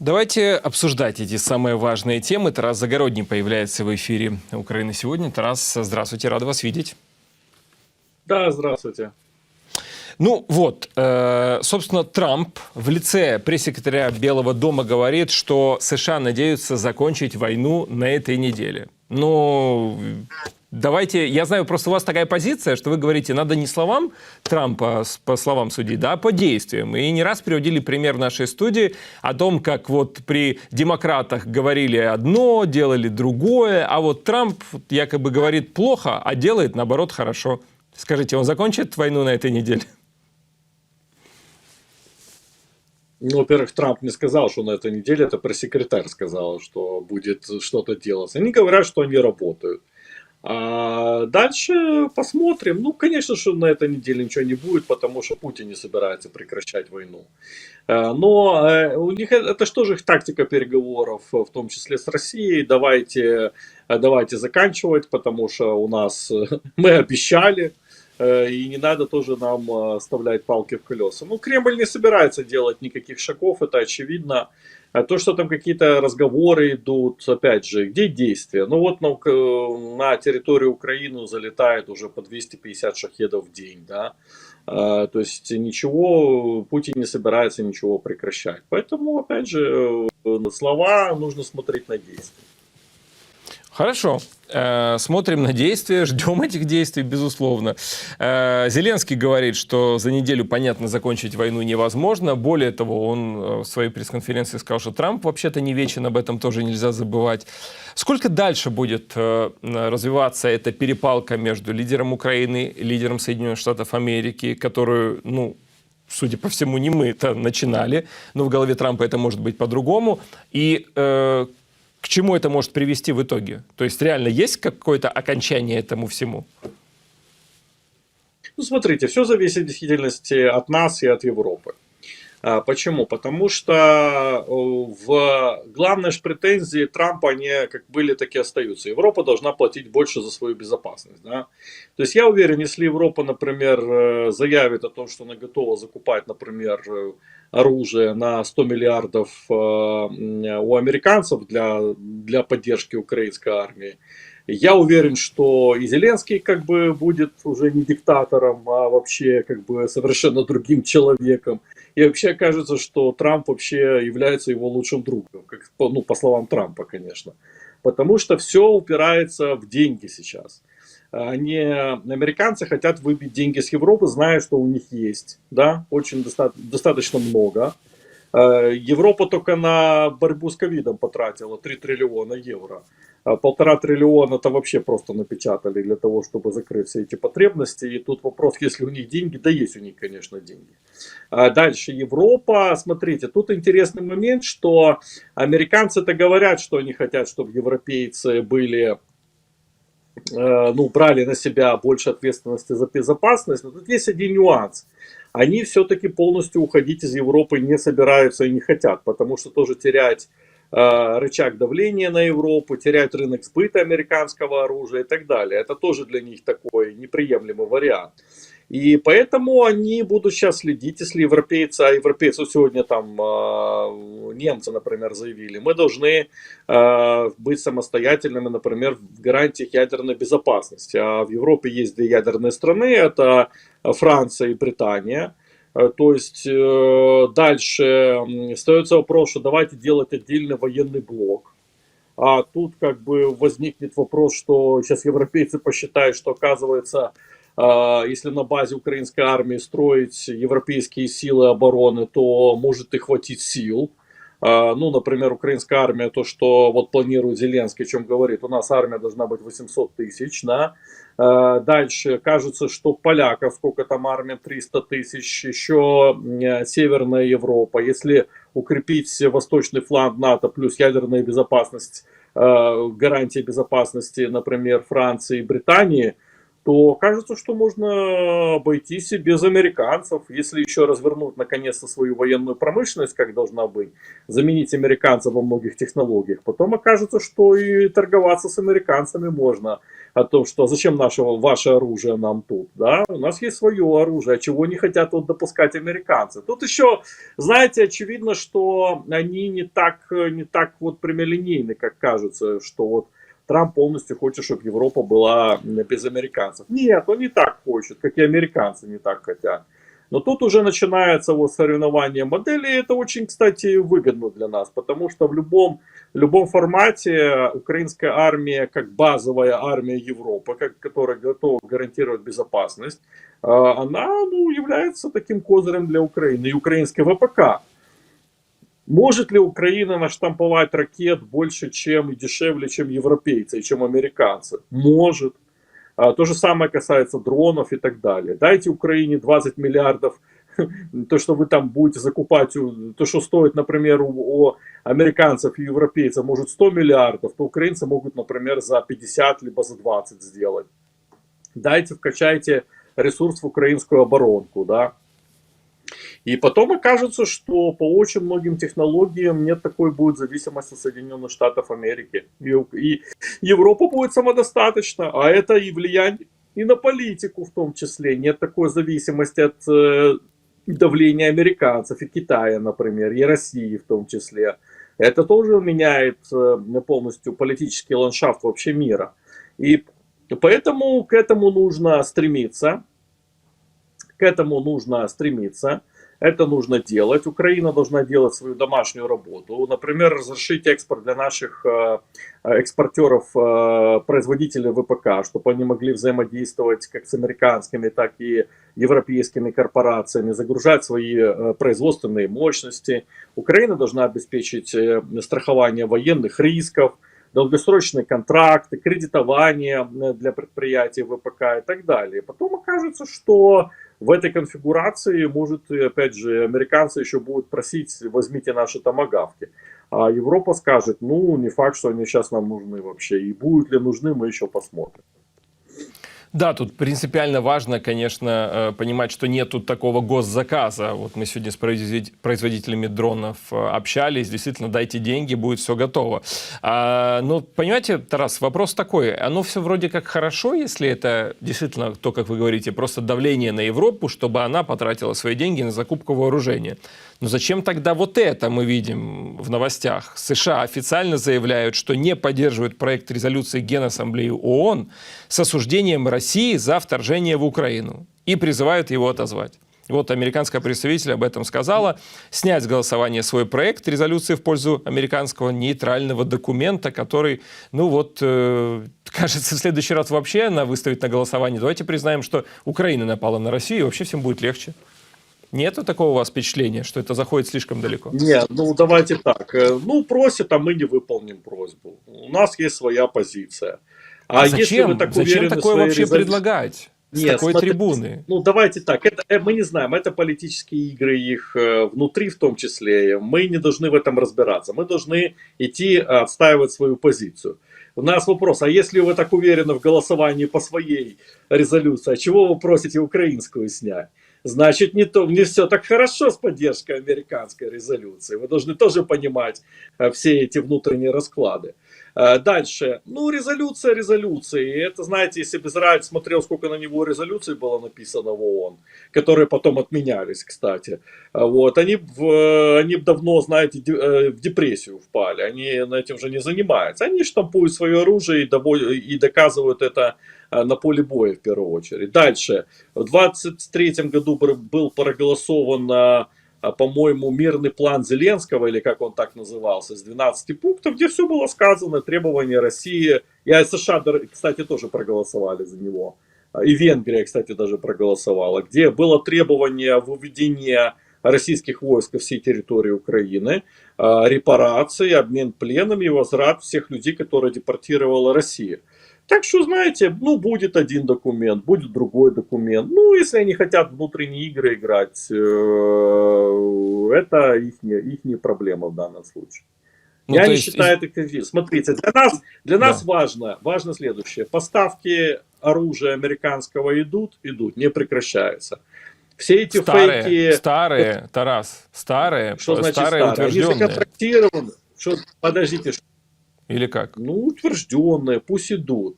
Давайте обсуждать эти самые важные темы. Тарас Загородний появляется в эфире Украины сегодня. Тарас, здравствуйте, рад вас видеть. Да, здравствуйте. Ну вот, э, собственно, Трамп в лице пресс-секретаря Белого дома говорит, что США надеются закончить войну на этой неделе. Ну, давайте, я знаю, просто у вас такая позиция, что вы говорите, надо не словам Трампа по словам судить, да, а по действиям. И не раз приводили пример нашей студии о том, как вот при демократах говорили одно, делали другое, а вот Трамп якобы говорит плохо, а делает, наоборот, хорошо. Скажите, он закончит войну на этой неделе? Ну, во-первых, Трамп не сказал, что на этой неделе это пресс-секретарь сказал, что будет что-то делаться. Они говорят, что они работают. А дальше посмотрим. Ну, конечно, что на этой неделе ничего не будет, потому что Путин не собирается прекращать войну. Э, но э, у них это что же их тактика переговоров, в том числе с Россией. Давайте, давайте заканчивать, потому что у нас мы обещали. Э, и не надо тоже нам э, оставлять палки в колеса. Ну, Кремль не собирается делать никаких шагов, это очевидно. А то, что там какие-то разговоры идут, опять же, где действия? Ну вот на, на территорию Украины залетает уже по 250 шахедов в день, да. То есть ничего, Путин не собирается ничего прекращать. Поэтому, опять же, э, слова нужно смотреть на действия. Хорошо. Э, смотрим на действия, ждем этих действий, безусловно. Э, Зеленский говорит, что за неделю, понятно, закончить войну невозможно. Более того, он э, в своей пресс-конференции сказал, что Трамп вообще-то не вечен, об этом тоже нельзя забывать. Сколько дальше будет развиваться эта перепалка между лидером Украины и лидером Соединенных Штатов Америки, которую, ну, судя по всему, не мы это начинали, но в голове Трампа это может быть по-другому. И к чему это может привести в итоге? То есть реально есть какое-то окончание этому всему? Ну, смотрите, все зависит в действительности от нас и от Европы. А, почему? Потому что э, в главной же претензии Трампа, они как были, так и остаются. Европа должна платить больше за свою безопасность. Да? То есть я уверен, если Европа, например, э, заявит о том, что она готова закупать, например, э, оружие на 100 миллиардов у американцев для, для поддержки украинской армии, я уверен, что и Зеленский как бы будет уже не диктатором, а вообще как бы совершенно другим человеком. И вообще кажется, что Трамп вообще является его лучшим другом, как, ну, по словам Трампа, конечно. Потому что все упирается в деньги сейчас. Они, американцы хотят выбить деньги с Европы, зная, что у них есть, да, очень доста достаточно много. Э, Европа только на борьбу с ковидом потратила 3 триллиона евро. А полтора триллиона это вообще просто напечатали для того, чтобы закрыть все эти потребности. И тут вопрос, если у них деньги, да есть у них, конечно, деньги. А дальше Европа, смотрите, тут интересный момент, что американцы-то говорят, что они хотят, чтобы европейцы были э, ну, брали на себя больше ответственности за безопасность. Но тут есть один нюанс. Они все-таки полностью уходить из Европы не собираются и не хотят, потому что тоже терять Э, рычаг давления на Европу, теряют рынок сбыта американского оружия и так далее. Это тоже для них такой неприемлемый вариант. И поэтому они будут сейчас следить, если европейцы, а европейцы сегодня там, э, немцы, например, заявили, мы должны э, быть самостоятельными, например, в гарантиях ядерной безопасности. А в Европе есть две ядерные страны, это Франция и Британия. Э, то есть э, дальше остается вопрос, что давайте делать отдельный военный блок. А тут как бы возникнет вопрос, что сейчас европейцы посчитают, что оказывается, э, если на базе украинской армии строить европейские силы обороны, то может и хватить сил. Ну, например, украинская армия, то, что вот планирует Зеленский, о чем говорит, у нас армия должна быть 800 тысяч, да, Э, дальше кажется, что поляков, сколько там армия, 300 тысяч, еще Северная Европа. Если укрепить восточный фланг НАТО плюс ядерная безопасность, э, гарантия безопасности, например, Франции и Британии, то кажется, что можно обойтись и без американцев, если еще развернуть наконец-то свою военную промышленность, как должна быть, заменить американцев во многих технологиях. Потом окажется, что и торговаться с американцами можно о том, что зачем нашего, ваше оружие нам тут, да, у нас есть свое оружие, а чего не хотят вот допускать американцы. Тут еще, знаете, очевидно, что они не так, не так вот прямолинейны, как кажется, что вот Трамп полностью хочет, чтобы Европа была без американцев. Нет, он не так хочет, как и американцы не так хотят. Но тут уже начинается вот соревнование моделей. Это очень, кстати, выгодно для нас, потому что в любом, любом формате украинская армия, как базовая армия Европы, как, которая готова гарантировать безопасность, а, она ну, является таким козырем для Украины и украинской ВПК. Может ли Украина наштамповать ракет больше, чем и дешевле, чем европейцы и чем американцы? Может. А, то же самое касается дронов и так далее. Дайте Украине 20 миллиардов, то, что вы там будете закупать, то, что стоит, например, у, у американцев и европейцев, может 100 миллиардов, то украинцы могут, например, за 50 либо за 20 сделать. Дайте, вкачайте ресурс в украинскую оборонку, да, и потом окажется, что по очень многим технологиям нет такой будет зависимости Соединенных Штатов Америки. И, и Европа будет самодостаточна, а это и влияние и на политику в том числе. Нет такой зависимости от э, давления американцев и Китая, например, и России в том числе. Это тоже меняет э, полностью политический ландшафт вообще мира. И поэтому к этому нужно стремиться. К этому нужно стремиться. Это нужно делать. Украина должна делать свою домашнюю работу. Например, разрешить экспорт для наших э, экспортеров, э, производителей ВПК, чтобы они могли взаимодействовать как с американскими, так и европейскими корпорациями, загружать свои э, производственные мощности. Украина должна обеспечить страхование военных рисков, долгосрочные контракты, кредитование для предприятий ВПК и так далее. Потом окажется, что в этой конфигурации, может, опять же, американцы еще будут просить, возьмите наши томогавки. А Европа скажет, ну, не факт, что они сейчас нам нужны вообще. И будут ли нужны, мы еще посмотрим. Да, тут принципиально важно, конечно, э, понимать, что нет тут такого госзаказа. Вот мы сегодня с производителями дронов э, общались, действительно, дайте деньги, будет все готово. А, ну, понимаете, Тарас, вопрос такой, оно все вроде как хорошо, если это действительно то, как вы говорите, просто давление на Европу, чтобы она потратила свои деньги на закупку вооружения. Но зачем тогда вот это мы видим в новостях? США официально заявляют, что не поддерживают проект резолюции Генассамблеи ООН с осуждением России за вторжение в Украину и призывают его отозвать. Вот американская представитель об этом сказала. Снять с голосования свой проект резолюции в пользу американского нейтрального документа, который, ну вот, э, кажется, в следующий раз вообще она выставит на голосование. Давайте признаем, что Украина напала на Россию, и вообще всем будет легче. Нету такого у вас впечатления, что это заходит слишком далеко? Нет, ну давайте так. Э, ну, просят, а мы не выполним просьбу. У нас есть своя позиция. А, а зачем? Если так зачем такое вообще резолю... предлагать? С Нет, такой смотри, трибуны. Ну, давайте так. Это, э, мы не знаем, это политические игры их э, внутри в том числе. Мы не должны в этом разбираться. Мы должны идти отстаивать свою позицию. У нас вопрос, а если вы так уверены в голосовании по своей резолюции, а чего вы просите украинскую снять? Значит не, то, не все так хорошо с поддержкой американской резолюции. Вы должны тоже понимать э, все эти внутренние расклады. Э, дальше. Ну, резолюция резолюции. Это, знаете, если бы Израиль смотрел, сколько на него резолюций было написано в ООН, которые потом отменялись, кстати. Э, вот, они, в, они давно, знаете, в депрессию впали. Они на этим уже не занимаются. Они штампуют свое оружие и, и доказывают это на поле боя в первую очередь. Дальше. В 23 году был проголосован, э, э, по-моему, мирный план Зеленского, или как он так назывался, с 12 пунктов, где все было сказано, требования России. И США, кстати, тоже проголосовали за него. И Венгрия, кстати, даже проголосовала, где было требование выведения российских войск по всей территории Украины, репарации, обмен пленами и возврат всех людей, которые депортировала Россия. Так что, знаете, ну, будет один документ, будет другой документ. Ну, если они хотят внутренние игры играть, э, это их, их не проблема в данном случае. Ну, Я не есть... считаю это кризис. Смотрите, для нас, для нас да. важно, важно следующее. Поставки оружия американского идут, идут, не прекращаются. Все эти старые, фейки... старые, Тарас, старые, Что значит старые, старые? Они утвержденные. законтрактированы. Что, подождите, Или как? Ну, утвержденные, пусть идут.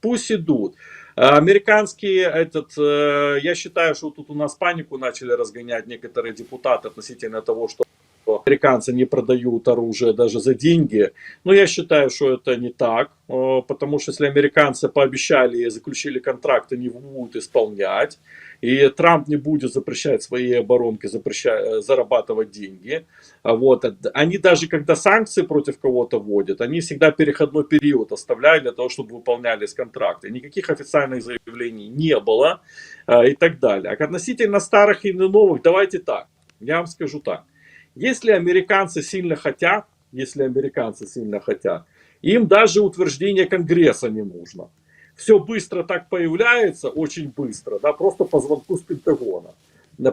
Пусть идут. Американские, этот, э, я считаю, что тут у нас панику начали разгонять некоторые депутаты относительно того, что американцы не продают оружие даже за деньги. Но я считаю, что это не так, э, потому что если американцы пообещали и заключили контракт, они его будут исполнять. И Трамп не будет запрещать своей оборонке запрещать, э, зарабатывать деньги. А Вот. Они даже когда санкции против кого-то вводят, они всегда переходной период оставляют для того, чтобы выполнялись контракты. Никаких официальных заявлений не было э, и так далее. А относительно старых и новых, давайте так. Я вам скажу так. Если американцы сильно хотят, если американцы сильно хотят, им даже утверждение Конгресса не нужно. Все быстро так появляется, очень быстро, да, просто по звонку с Пентагона.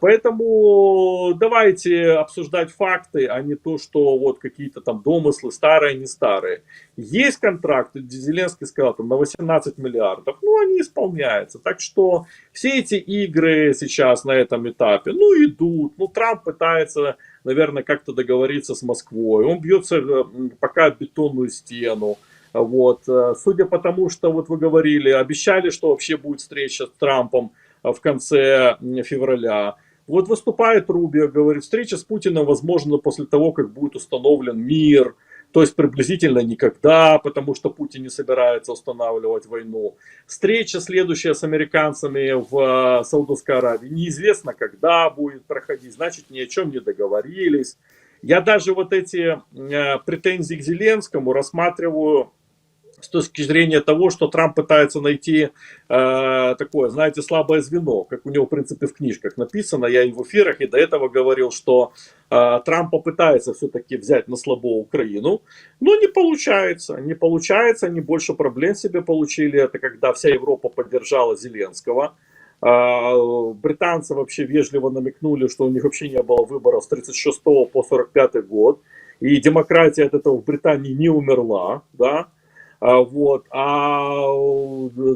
Поэтому давайте обсуждать факты, а не то, что вот какие-то там домыслы, старые, не старые. Есть контракты, Зеленский сказал, там на 18 миллиардов, ну они исполняются. Так что все эти игры сейчас на этом этапе, ну идут. Ну Трамп пытается, наверное, как-то договориться с Москвой. Он бьется э, пока бетонную стену. Вот. э, Судя по тому, что вот вы говорили, обещали, что вообще будет встреча с Трампом э, в конце февраля. Вот выступает Рубио, говорит, встреча с Путиным возможно после того, как будет установлен мир. То есть приблизительно никогда, потому что Путин не собирается устанавливать войну. Встреча следующая с американцами в э, Саудовской Аравии неизвестно, когда будет проходить, значит ни о чем не договорились. Я даже вот эти претензии к Зеленскому рассматриваю с точки зрения того, что Трамп пытается найти э, такое, знаете, слабое звено, как у него, в принципе, в книжках написано. Я и в эфирах, и до этого говорил, что э, Трамп попытается все-таки взять на слабо Украину, но не получается. Не получается, они больше проблем себе получили. Это когда вся Европа поддержала Зеленского. А, Британцы вообще вежливо намекнули, что у них вообще не было выборов с 36 по 45 год. И демократия от этого в Британии не умерла, да. А, Вот. А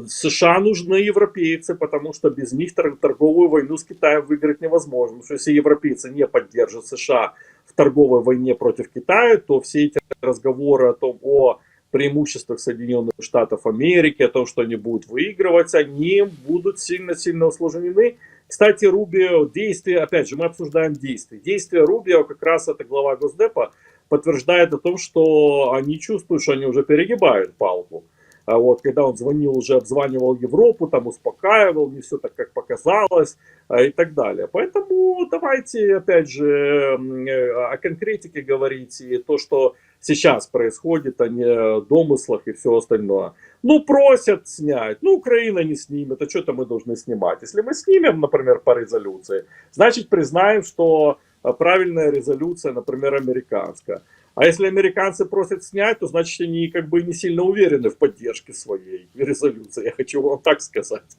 США нужны европейцы, потому что без них тор- торговую войну с Китаем выиграть невозможно. Потому что если европейцы не поддержат США в торговой войне против Китая, то все эти разговоры о том, о преимуществах Соединенных Штатов Америки, о том, что они будут выигрывать, они будут сильно-сильно усложнены. Кстати, Рубио, действия, опять же, мы обсуждаем действия. Действия Рубио, как раз это глава Госдепа, подтверждает о том, что они чувствуют, что они уже перегибают палку. А вот, когда он звонил, уже обзванивал Европу, там успокаивал, не все так, как показалось, а, и так далее. Поэтому давайте, опять же, э, о конкретике говорить, и то, что сейчас происходит, а не домыслах и все остальное. Ну, просят снять, ну, Украина не снимет, а что-то мы должны снимать. Если мы снимем, например, по резолюции, значит, признаем, что правильная резолюция, например, американская. А если американцы просят снять, то значит они как бы не сильно уверены в поддержке своей резолюции. Я хочу вам так сказать.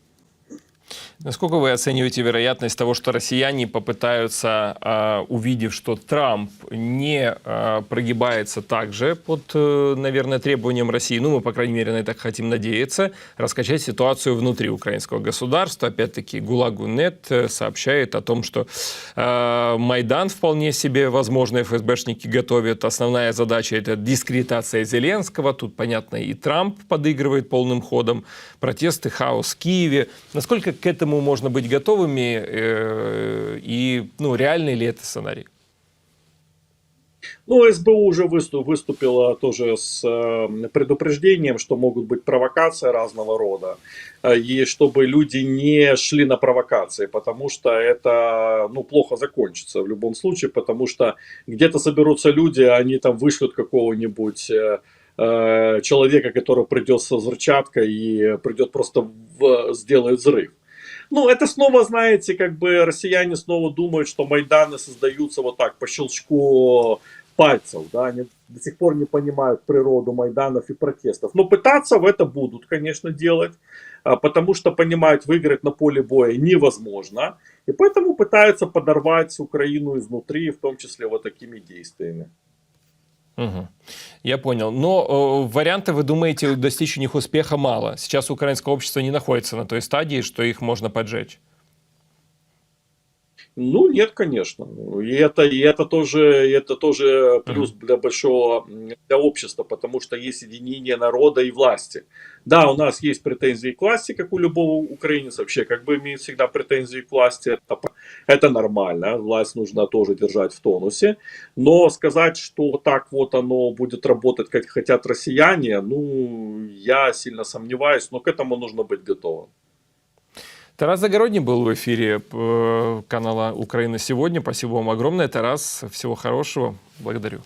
Насколько вы оцениваете вероятность того, что россияне попытаются, а, увидев, что Трамп не а, прогибается также под, э, наверное, требованием России, ну, мы, по крайней мере, на это хотим надеяться, раскачать ситуацию внутри украинского государства? Опять-таки, ГУЛАГу.нет э, сообщает о том, что э, Майдан вполне себе, возможно, ФСБшники готовят. Основная задача – это дискредитация Зеленского. Тут, понятно, и Трамп подыгрывает полным ходом. Протесты, хаос в Киеве. Насколько к этому можно быть готовыми? э, и ну, реальный ли это сценарий? Ну, СБУ уже выступ- выступила тоже с э, предупреждением, что могут быть провокации разного рода, э, и чтобы люди не шли на провокации, потому что это ну, плохо закончится в любом случае, потому что где-то соберутся люди, они там вышлют какого-нибудь э, э, человека, который придет со взрывчаткой и придет просто в, сделает взрыв. Ну, это снова, знаете, как бы россияне снова думают, что Майданы создаются вот так, по щелчку пальцев, да, они до сих пор не понимают природу Майданов и протестов. Но пытаться в это будут, конечно, делать, а, потому что понимают, выиграть на поле боя невозможно, и поэтому пытаются подорвать Украину изнутри, в том числе вот такими действиями. Мгм. Я понял. Но э, варианты, вы думаете, достичь у них успеха мало. Сейчас украинское общество не находится на той стадии, что их можно поджечь. Ну, нет, конечно. И это, и это тоже, это тоже плюс для большого, для общества, потому что есть единение народа и власти. Да, у нас есть претензии к власти, как у любого украинца вообще, как бы имеет всегда претензии к власти, это, это нормально, власть нужно тоже держать в тонусе, но сказать, что так вот оно будет работать, как хотят россияне, ну, я сильно сомневаюсь, но к этому нужно быть готовым. Тарас Загородний был в эфире э, канала «Украина сегодня». Спасибо вам огромное, Тарас. Всего хорошего. Благодарю.